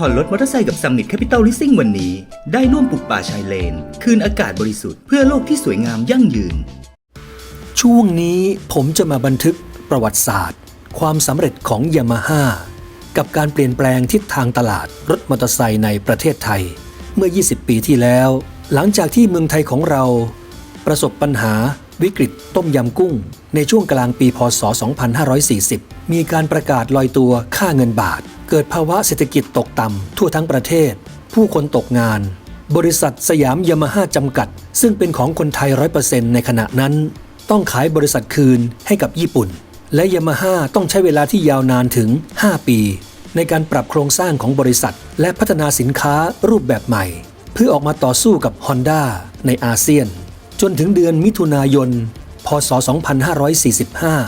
ผ่อนรถมอเตอร์ไซค์กับซัมมิตแคปิตอลลิสซิ่งวันนี้ ได้ร่วมปลูกป่าชายเลน คืนอากาศบริสุทธิ์เพื่อโลกที่สวยงามยั่งยืน ช่วงนี้ผมจะมาบันทึกประวัติศาสตร์ ความสำเร็จของยามาฮ่ากับการเปลี่ยนแปลงทิศทางตลาดรถมอเตอร์ไซค์ในประเทศไทย เมื่อ 20 ปีที่แล้ว หลังจากที่เมืองไทยของเรา ประสบปัญหา วิกฤตต้มยำกุ้ง ในช่วงกลางปีพศ 2540 มีการประกาศลอยตัวค่าเงินบาท เกิดภาวะเศรษฐกิจตกต่ำทั่วทั้งประเทศ ผู้คนตกงาน บริษัทสยามยามาฮ่าจำกัด ซึ่งเป็นของคนไทย 100%ในขณะนั้น ต้องขายบริษัทคืนให้กับญี่ปุ่น และยามาฮ่าต้องใช้เวลาที่ยาวนานถึง 5 ปี ในการปรับโครงสร้างของบริษัท และพัฒนาสินค้ารูปแบบใหม่ เพื่อออกมาต่อสู้กับ Honda ในอาเซียน จนถึงเดือนมิถุนายน พศ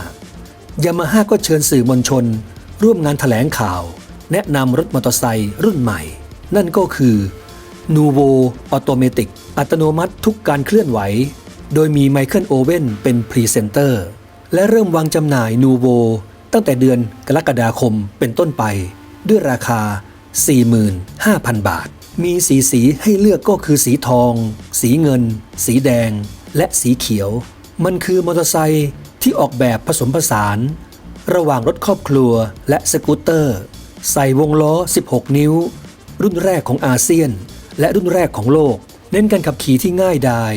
2545 ยามาฮ่าก็เชิญสื่อมวลชน ร่วมงานถแถลงข่าว แนะนำรถมอเตอร์ไซค์รุ่นใหม่ นั่นก็คือนูโวออโตเมติกอัตโนมัติทุกการเคลื่อนไหว โดยมีไมเคิลโอเว่นเป็นพรีเซนเตอร์ และเริ่มวางจำหน่ายนูโวตั้งแต่เดือนกรกฎาคมเป็นต้นไป ด้วยราคา 45,000 บาท มีสีสีให้เลือกก็คือสีทอง สีเงิน สีแดง และสีเขียว มันคือมอเตอร์ไซค์ที่ออกแบบผสมผสาน ระหว่างรถครอบครัวและสกูตเตอร์ ใส่วงล้อ 16 นิ้ว รุ่นแรกของอาเซียน และรุ่นแรกของโลก เน้นการขับขี่ที่ง่ายดาย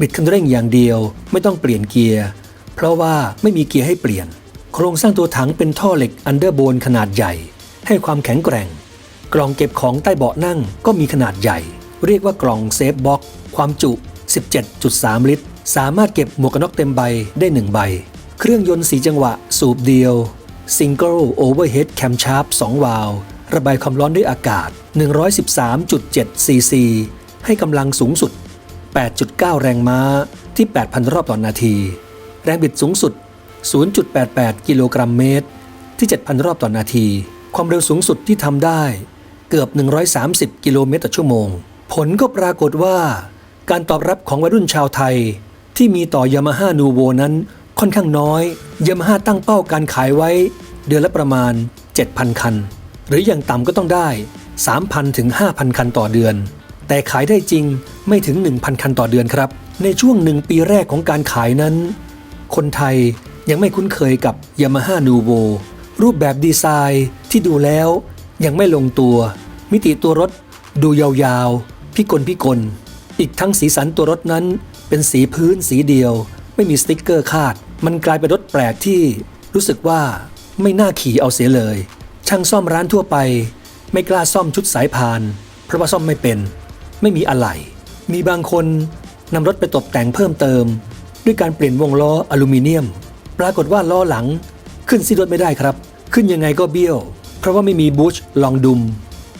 บิดคันเร่งอย่างเดียวไม่ต้องเปลี่ยนเกียร์ เพราะว่าไม่มีเกียร์ให้เปลี่ยน โครงสร้างตัวถังเป็นท่อเหล็กอันเดอร์โบนขนาดใหญ่ ให้ความแข็งแกร่ง กล่องเก็บของใต้เบาะนั่งก็มีขนาดใหญ่ เรียกว่ากล่องเซฟบ็อกความจุ 17.3 ลิตร สามารถเก็บหมวกกันน็อกเต็มใบได้ 1 ใบ เครื่องยนต์สีจังหวะสูบเดียว Single Overhead Camshaft 2วาล์วระบายความร้อนด้วยอากาศ 113.7 ซีซี ให้กำลังสูงสุด 8.9 แรงม้าที่ 8,000 รอบต่อนนาที แรงบิดสูงสุด 0.88 กิโลกรัมเมตร ที่ 7,000 รอบต่อนนาที ความเร็วสูงสุดที่ทำได้ เกือบ 130 กิโลเมตรต่อชั่วโมง ผลก็ปรากฏว่า การตอบรับของวัยรุ่นชาวไทย ที่มีต่อยามาฮ่านูโวนั้นค่อนข้างน้อยยามาฮ่าตั้งเป้าการขายไว้ เดือนละประมาณ 7,000 คัน หรืออย่างต่ำก็ต้องได้ 3,000 ถึง 5,000 คันต่อเดือน แต่ขายได้จริงไม่ถึง 1,000 คันต่อเดือนครับ ในช่วงหนึ่งปีแรกของการขายนั้น คนไทยยังไม่คุ้นเคยกับ Yamaha Nuvo รูปแบบดีไซน์ที่ดูแล้ว ยังไม่ลงตัว มิติตัวรถดูยาวๆ พิกลพิกล อีกทั้งสีสันตัวรถนั้น เป็นสีพื้นสีเดียว ไม่มีสติ๊กเกอร์คาด มันกลายเป็นรถแปลกที่รู้สึกว่าไม่น่าขี่เอาเสียเลย ช่างซ่อมร้านทั่วไป ไม่กล้าซ่อมชุดสายพาน เพราะว่าซ่อมไม่เป็น ไม่มีอะไหล่มีบางคนนำรถไปตกแต่งเพิ่มเติม ด้วยการเปลี่ยนวงล้ออลูมิเนียม ปรากฏว่าล้อหลัง ขึ้นซีรถไม่ได้ครับ ขึ้นยังไงก็เบี้ยว เพราะว่าไม่มีบูชลองดุม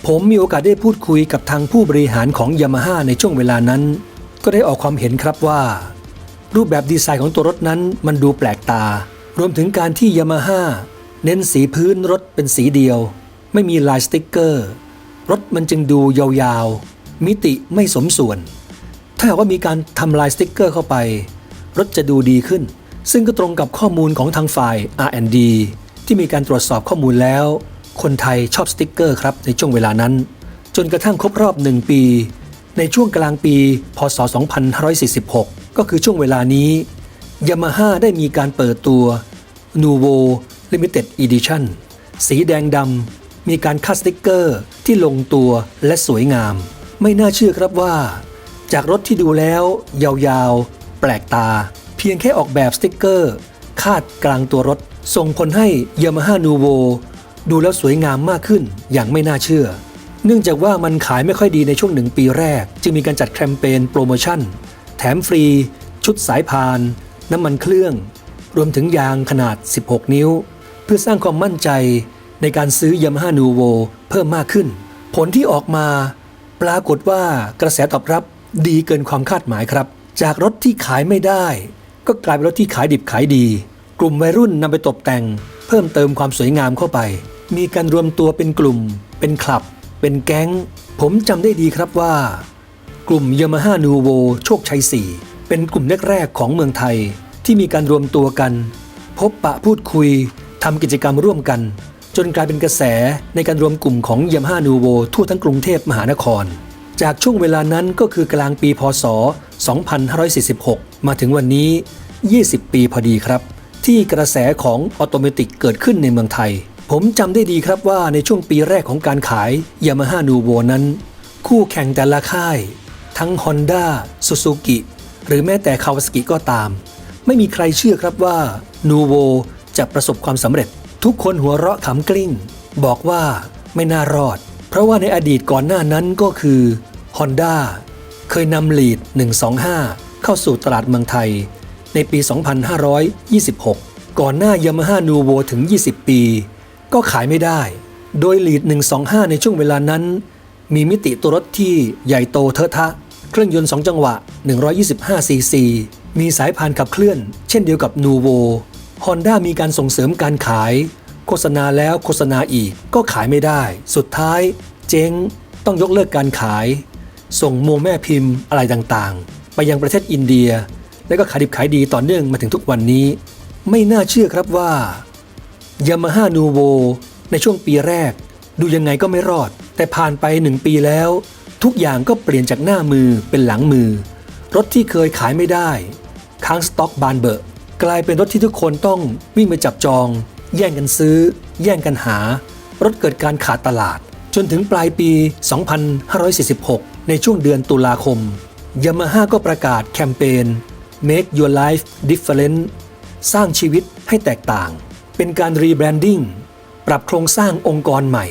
ผมมีโอกาสได้พูดคุยกับทางผู้บริหารของยามาฮ่าในช่วงเวลานั้น ก็ได้ออกความเห็นครับว่า รูปแบบดีไซน์ของตัวรถนั้นมันดูแปลกตา รวมถึงการที่ยามาฮ่าเน้นสีพื้นรถเป็นสีเดียว ไม่มีลายสติกเกอร์ รถมันจึงดูยาวๆ มิติไม่สมส่วน ถ้าหากว่ามีการทำลายสติกเกอร์เข้าไป รถจะดูดีขึ้น ซึ่งก็ตรงกับข้อมูลของทางฝ่าย R&D ที่มีการตรวจสอบข้อมูลแล้ว คนไทยชอบสติ๊กเกอร์ครับในช่วงเวลานั้น จนกระทั่งครบรอบหนึ่งปี ในช่วงกลางปี พศ 2546 ก็คือช่วงเวลานี้ Yamaha ได้มีการเปิดตัว Nuvo Limited Edition สีแดงดำมีการคัดสติ๊กเกอร์ที่ลงตัวและสวยงาม ไม่น่าเชื่อครับว่า จากรถที่ดูแล้ว ยาวๆ แปลกตา เพียงแค่ออกแบบสติ๊กเกอร์ คาดกลางตัวรถ ส่งผลให้ Yamaha Nuvo ดูแล้วสวยงามมากขึ้นอย่างไม่น่าเชื่อ เนื่องจากว่ามันขายไม่ค่อยดีในช่วงหนึ่งปีแรก จึงมีการจัดแคมเปญโปรโมชั่น แถมฟรี ชุดสายพาน น้ำมันเครื่อง รวมถึงยางขนาด 16 นิ้ว เพื่อสร้างความมั่นใจในการซื้อ Yamaha Nuvo เพิ่มมากขึ้น ผลที่ออกมาปรากฏว่ากระแสตอบรับดีเกินความคาดหมายครับ จากรถที่ขายไม่ได้ ก็กลายเป็นรถที่ขายดิบขายดี กลุ่มวัยรุ่นนำไปตกแต่ง เพิ่มเติมความสวยงามเข้าไป มีการรวมตัวเป็นกลุ่ม เป็นคลับ เป็นแก๊ง ผมจำได้ดีครับว่า กลุ่ม Yamaha Nuvo โชคชัย 4 เป็นกลุ่มแรกๆของเมืองไทยที่มีการรวมตัวกัน พบปะพูดคุยทำกิจกรรมร่วมกัน จนกลายเป็นกระแสในการรวมกลุ่มของย a ม a านูโวทั่วทั้งกรุงเทพมหานคร จากช่วงเวลานั้นก็คือกลางปีพศ 2546 มาถึงวันนี้ 20 ปีพอดีครับ ที่กระแสของออโตเมติกเกิดขึ้นในเมืองไทย ผมจำได้ดีครับว่าในช่วงปีแรกของการขายย a ม a านูโวนั้น คู่แข่งแต่ละค่าย ทั้ง Honda Suzuki หรือแม้แต่ Kawasaki ก็ตาม ไม่มีใครเชื่อครับว่านูโวจะประสบความสำเร็จ ทุกคนหัวเราะขำกลิ้ง บอกว่าไม่น่ารอด เพราะว่าในอดีตก่อนหน้านั้นก็คือ Honda เคยนำลีด 125 เข้าสู่ตลาดเมืองไทย ในปี 2526 ก่อนหน้ายามาฮ่านูโวถึง 20 ปี ก็ขายไม่ได้ โดยลีด 125 ในช่วงเวลานั้น มีมิติตัวรถที่ใหญ่โตเทอะทะ เครื่องยนต์ 2 จังหวะ 125 ซีซี มีสายพานขับเคลื่อน เช่นเดียวกับนูโวฮอนด้ามีการส่งเสริมการขาย โฆษณาแล้วโฆษณาอีกก็ขายไม่ได้ สุดท้าย เจ๊งต้องยกเลิกการขาย ส่งโมแม่พิมพ์อะไรต่างๆ ไปยังประเทศอินเดีย และก็ขายดิบขายดีต่อเนื่องมาถึงทุกวันนี้ ไม่น่าเชื่อครับว่า ยามาฮ่านูโวในช่วงปีแรก ดูยังไงก็ไม่รอด แต่ผ่านไปหนึ่งปีแล้ว ทุกอย่างก็เปลี่ยนจากหน้ามือเป็นหลังมือ รถที่เคยขายไม่ได้ ค้างสต็อกบานเบอร์กลายเป็นรถที่ทุกคนต้องวิ่งไปจับจอง แย่งกันซื้อ แย่งกันหา รถเกิดการขาดตลาด จนถึงปลายปี 2546 ในช่วงเดือนตุลาคมยามาฮ่าก็ประกาศแคมเปญ Make Your Life Different สร้างชีวิตให้แตกต่าง เป็นการรีแบรนดิ้งปรับโครงสร้างองค์กรใหม่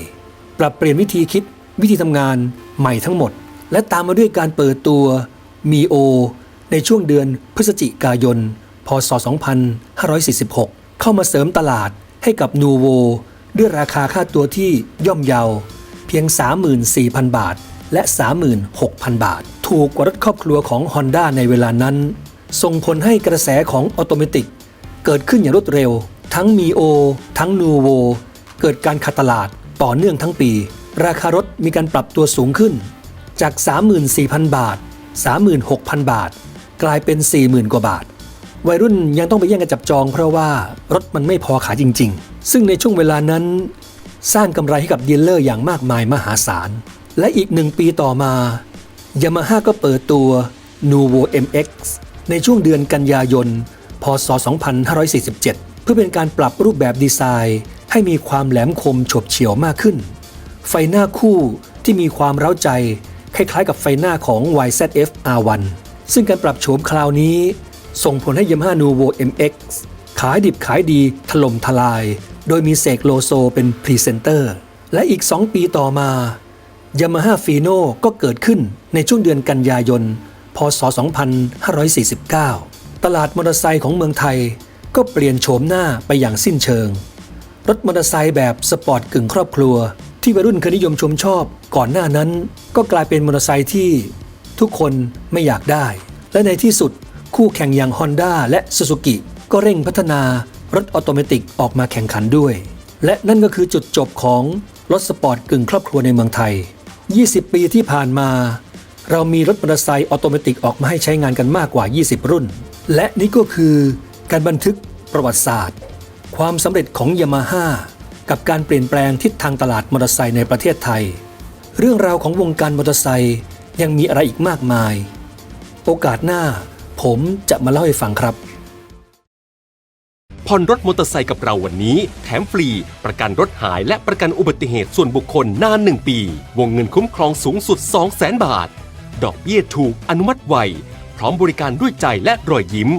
ปรับเปลี่ยนวิธีคิดวิธีทำงานใหม่ทั้งหมด และตามมาด้วยการเปิดตัวมีโอในช่วงเดือนพฤศจิกายน พศ 2546 เข้ามาเสริมตลาดให้กับนูโวด้วยราคาค่าตัวที่ย่อมเยา เพียง 34,000 บาท และ 36,000 บาท ถูกกว่ารถครอบครัวของ Honda ในเวลานั้น ส่งผลให้กระแสของออโตเมติกเกิดขึ้นอย่างรวดเร็ว ทั้งมีโอ ทั้งนูโว เกิดการขาดตลาดต่อเนื่องทั้งปี ราคารถมีการปรับตัวสูงขึ้น จาก 34,000 บาท 36,000 บาท กลายเป็น 40,000 กว่าบาท วัยรุ่นยังต้องไปแย่งกันจับจองเพราะว่ารถมันไม่พอขายจริง ๆ ซึ่งในช่วงเวลานั้น สร้างกำไรให้กับดีลเลอร์อย่างมากมายมหาศาล และอีกหนึ่งปีต่อมายามาฮ่าก็เปิดตัว Nuvo MX ในช่วงเดือนกันยายน พศ 2547 เพื่อเป็นการปรับรูปแบบดีไซน์ ให้มีความแหลมคมฉบเฉียวมากขึ้น ไฟหน้าคู่ที่มีความเร้าใจ คล้ายๆ กับไฟหน้าของ YZF R1 ซึ่งการปรับโฉมคราวนี้ ส่งผลให้ Yamaha Nuvo MX ขายดิบขายดีถล่มทลาย โดยมีเสกโลโซเป็นพรีเซนเตอร์ และอีก 2 ปีต่อมา Yamaha Fino ก็เกิดขึ้นในช่วงเดือนกันยายน พศ 2549 ตลาดมอเตอร์ไซค์ของเมืองไทย ก็เปลี่ยนโฉมหน้าไปอย่างสิ้นเชิง รถมอเตอร์ไซค์แบบสปอร์ตกึ่งครอบครัว ที่วัยรุ่นเคยนิยมชมชอบ ก่อนหน้านั้น ก็กลายเป็นมอเตอร์ไซค์ที่ทุกคนไม่อยากได้ และในที่สุดคู่แข่งอย่าง Honda และ Suzuki ก็เร่งพัฒนารถออโตเมติกออกมาแข่งขันด้วย และนั่นก็คือจุดจบของรถสปอร์ตกึ่งครอบครัวในเมืองไทย 20 ปีที่ผ่านมา เรามีรถมอเตอร์ไซค์ออโตเมติกออกมาให้ใช้งานกันมากกว่า 20 รุ่น และนี่ก็คือ การบันทึกประวัติศาสตร์ ความสำเร็จของยามาฮ่ากับการเปลี่ยนแปลงทิศทางตลาดมอเตอร์ไซค์ในประเทศไทย เรื่องราวของวงการมอเตอร์ไซค์ยังมีอะไรอีกมากมาย โอกาสหน้า ผมจะมาเล่าให้ฟังครับผ่อนรถมอเตอร์ไซค์กับเราวันนี้ แถมฟรี ประกันรถหายและประกันอุบัติเหตุส่วนบุคคลนาน1ปี วงเงินคุ้มครองสูงสุด 200,000 บาท ดอกเบี้ยถูกอนุมัติไว พร้อมบริการด้วยใจและรอยยิ้ม